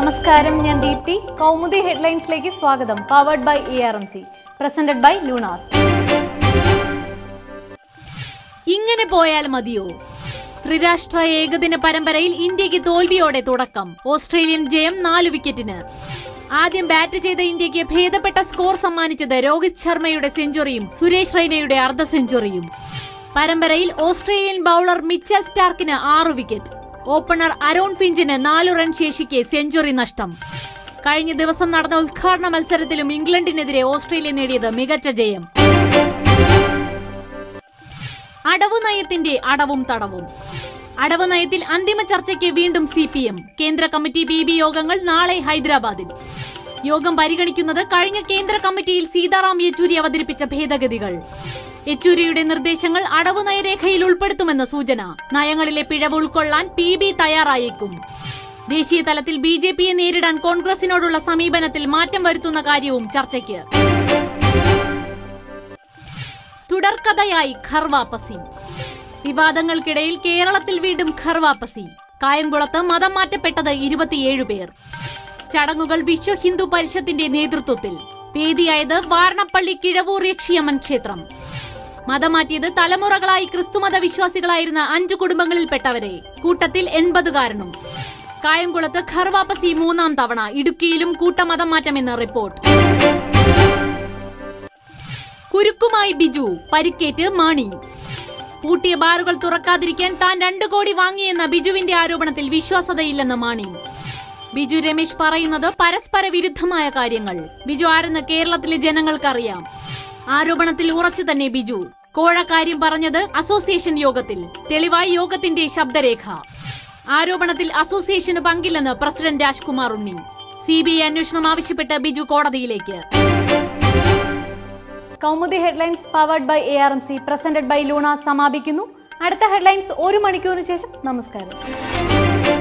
നമസ്കാരം ഞാൻ ദീപ്തി. കൗമുദി ഹെഡ്ലൈൻസിലേക്ക് സ്വാഗതം. Powered by E R M C presented by Lunas ഇങ്ങനെ പോയാൽ മതിയോ? ത്രിരാഷ്ട്ര ഏകദിന പരമ്പരയിൽ ഇന്ത്യയ്ക്ക് തോൽവിയോടെ തുടക്കം. ഓസ്ട്രേലിയൻ ജയം നാല് വിക്കറ്റിന്. ആദ്യം ബാറ്റ് ചെയ്ത ഇന്ത്യയ്ക്ക് ഭേദപ്പെട്ട സ്കോർ സമ്മാനിച്ചത് രോഹിത് ശർമ്മയുടെ സെഞ്ചുറിയും സുരേഷ് റൈനയുടെ അർദ്ധ സെഞ്ചുറിയും. പരമ്പരയിൽ ഓസ്ട്രേലിയൻ ബൌളർ മിച്ചൽ സ്റ്റാർക്കിന് ആറ് വിക്കറ്റ് ഓപ്പണർ അരോൺ ഫിഞ്ചിന് നാലു റൺ ശേഷിക്കെ സെഞ്ചുറി നഷ്ടം. കഴിഞ്ഞ ദിവസം നടന്ന ഉദ്ഘാടന മത്സരത്തിലും ഇംഗ്ലണ്ടിനെതിരെ ഓസ്ട്രേലിയ നേടിയത് മികച്ച ജയം. അടവു നയത്തിന്റെ അടവും തടവും. അടവ് നയത്തിൽ അന്തിമ ചർച്ചയ്ക്ക് വീണ്ടും സി കേന്ദ്ര കമ്മിറ്റി ബി യോഗങ്ങൾ നാളെ ഹൈദരാബാദിൽ. യോഗം പരിഗണിക്കുന്നത് കഴിഞ്ഞ കേന്ദ്ര കമ്മിറ്റിയിൽ സീതാറാം യെച്ചൂരി അവതരിപ്പിച്ച ഭേദഗതികൾ. യെച്ചൂരിയുടെ നിർദ്ദേശങ്ങൾ അടവ് നയരേഖയിൽ ഉൾപ്പെടുത്തുമെന്ന സൂചന. നയങ്ങളിലെ പിഴവ് ഉൾക്കൊള്ളാൻ പി ബി തയ്യാറായേക്കും. ദേശീയ തലത്തിൽ ബി ജെ പിയെ നേരിടാൻ കോൺഗ്രസിനോടുള്ള സമീപനത്തിൽ മാറ്റം വരുത്തുന്ന കാര്യവും ചർച്ചയ്ക്ക്. തുടർക്കഥയായി ഖർവാപ്പസി. വിവാദങ്ങൾക്കിടയിൽ കേരളത്തിൽ വീണ്ടും ഖർവാപ്പസി. കായംകുളത്ത് മതം മാറ്റപ്പെട്ടത് ഇരുപത്തിയേഴ് പേർ. ചടങ്ങുകൾ വിശ്വ ഹിന്ദു പരിഷത്തിന്റെ നേതൃത്വത്തിൽ. വേദിയായത് വാരണപ്പള്ളി കിഴവൂർ യക്ഷിയമ്മൻ ക്ഷേത്രം. മതം മാറ്റിയത് തലമുറകളായി ക്രിസ്തുമത വിശ്വാസികളായിരുന്ന അഞ്ചു കുടുംബങ്ങളിൽപ്പെട്ടവരെ കൂട്ടത്തിൽ എൺപതുകാരനും. കായംകുളത്ത് ഖർവാപ്പസി മൂന്നാം തവണ ഇടുക്കിയിലും കൂട്ടമതം മാറ്റമെന്ന് റിപ്പോർട്ട്. കുരുക്കുമായി ബിജു പരിക്കേറ്റ് മാണി. പൂട്ടിയ ബാറുകൾ തുറക്കാതിരിക്കാൻ താൻ രണ്ടു കോടി വാങ്ങിയെന്ന ബിജുവിന്റെ ആരോപണത്തിൽ വിശ്വാസതയില്ലെന്ന് മാണി. ബിജു രമേശ് പറയുന്നത് പരസ്പര വിരുദ്ധമായ കാര്യങ്ങൾ. ബിജു ആരെന്ന് കേരളത്തിലെ ജനങ്ങൾക്കറിയാം. ആരോപണത്തിൽ ഉറച്ചു തന്നെ ബിജു. കോഴക്കാര്യം പറഞ്ഞത് അസോസിയേഷൻ യോഗത്തിൽ. തെളിവായി യോഗത്തിന്റെ ശബ്ദരേഖ. ആരോപണത്തിൽ അസോസിയേഷന് പങ്കില്ലെന്ന് president Rajkumar Unni. C B I അന്വേഷണം ആവശ്യപ്പെട്ട് ബിജു കോടതിയിലേക്ക്. Kaumudi headlines powered by A R M C presented by Luna സമാപിക്കുന്നു. അടുത്ത ഹെഡ്ലൈൻസ് ഒരു മണിക്കൂറിന് ശേഷം. നമസ്കാരം.